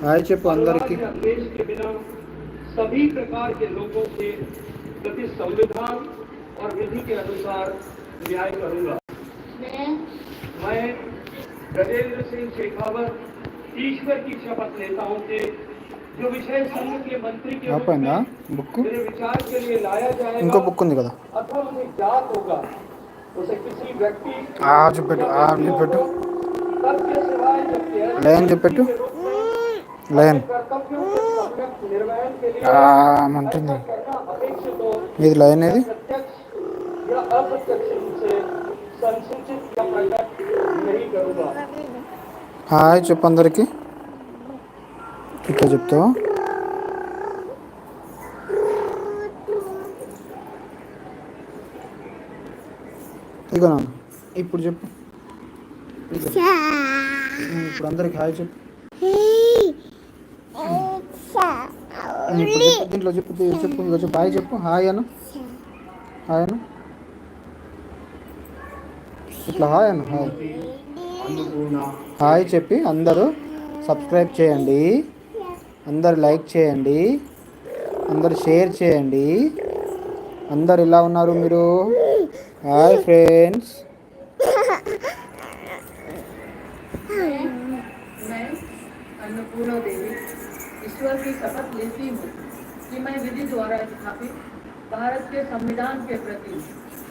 Hi చెప్పు అందరికి अनुराग या द्वेष के बिना सभी प्रकार के लोगों के प्रति संविधान और विधि के अनुसार न्याय करूंगा मैं मैं गजेंद्र सिंह शेखावत ईश्वर की शपथ लेता हूं कि जो विषय संघ के मंत्री के रूप ఆపైందా में బుక్ मेरे विचार के लिए लाया ఇంకో जाएगा బుక్ ఉంది కదా अथवा मुझे ज्ञात होगा उसे किसी व्यक्ति ఆ చూపెట్టు ఆ చూపెట్టు तब के सिवाय जबकि ऐसे లయన్ చూపెట్టు के रूप में లయన్. ఉంటుంది ఇది లయన్ ఇది హాయ్ చెప్పు అందరికి. ఇట్లా చెప్తావు? ఇగో ఇప్పుడు చెప్పు. ఇప్పుడు అందరికి హాయ్ చెప్పు. దీంట్లో చెప్పు చెప్పు ఇంకా చెప్పు. హాయ్ చెప్పు. హాయ్ అను. హాయ్ అను. ఇట్లా హాయ్ అను. హాయ్. హాయ్ చెప్పి అందరూ సబ్స్క్రైబ్ చేయండి. అందరు లైక్ చేయండి. అందరు షేర్ చేయండి. అందరు ఇలా ఉన్నారు మీరు? Hi friends. ईश्वर की शपथ लेती हूँ कि मैं विधि द्वारा स्थापित भारत के संविधान के प्रति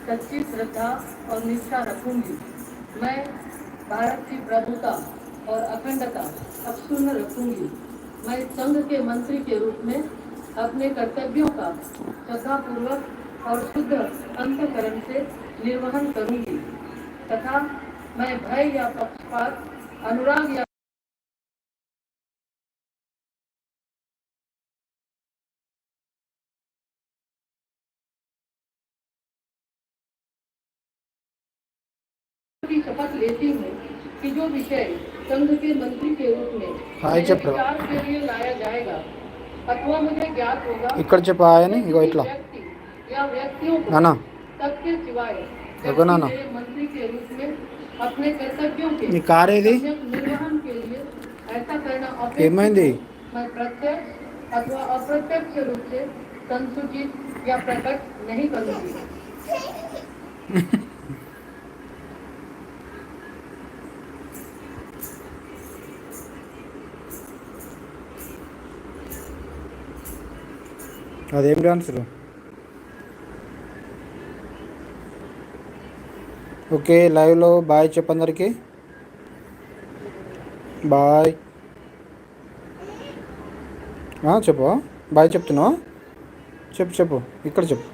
सच्ची श्रद्धा और निष्ठा रखूँगी। मैं भारत की प्रभुता और अखंडता अक्षुण्ण रखूँगी। मैं संघ के मंत्री के रूप में अपने कर्तव्यों का श्रद्धापूर्वक और शुद्ध अंतकरण से निर्वहन करूँगी। तथा मैं भय या पक्षपात, अनुराग या की शपथ लेती हूँ कि जो विषय संघ के मंत्री के रूप में హాయ్ मेरे చెప్పు विचार के लिए लाया जाएगा अथवा मुझे ज्ञात होगा ఇక్కడ చెప్పు హాయ్ అని ఇగో ఇట్లా व्यक्ति या व्यक्तियों को నానా तब के सिवाय देखो ना ना। व्यक्ति मेरे मंत्री के रूप में अपने कर्तव्यों के నీ కార్ ఏది सम्यक निर्वहन के लिए ऐसा करना अपेक्षित ఏమైంది है। मैं प्रत्यक्ष अथवा अप्रत्यक्ष रूप से संसूचित या प्रकट नहीं करूंगी అదేం డాన్సులు ఓకే లైవ్లో బాయ్ చెప్పందరికి. బాయ్. చెప్పు. బాయ్ చెప్తున్నా చెప్పు చెప్పు. ఇక్కడ చెప్పు.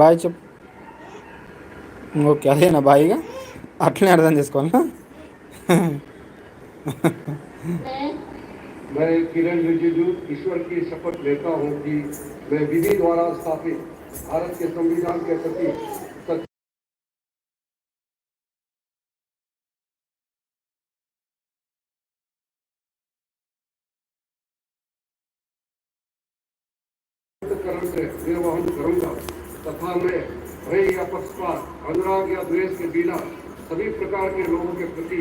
బాయ్ చెప్పు. ఓకే అదేనా బాయ్గా అట్లనే అర్థం చేసుకోవాలా मैं मैं किरण रिजिजू ईश्वर की शपथ लेता हूँ कि मैं विधि द्वारा स्थापित भारत के संविधान के प्रति सच्ची करण से निर्वहन करूंगा तथा मैं भय या पक्षपात अनुराग या द्वेष के बिना सभी प्रकार के लोगों के प्रति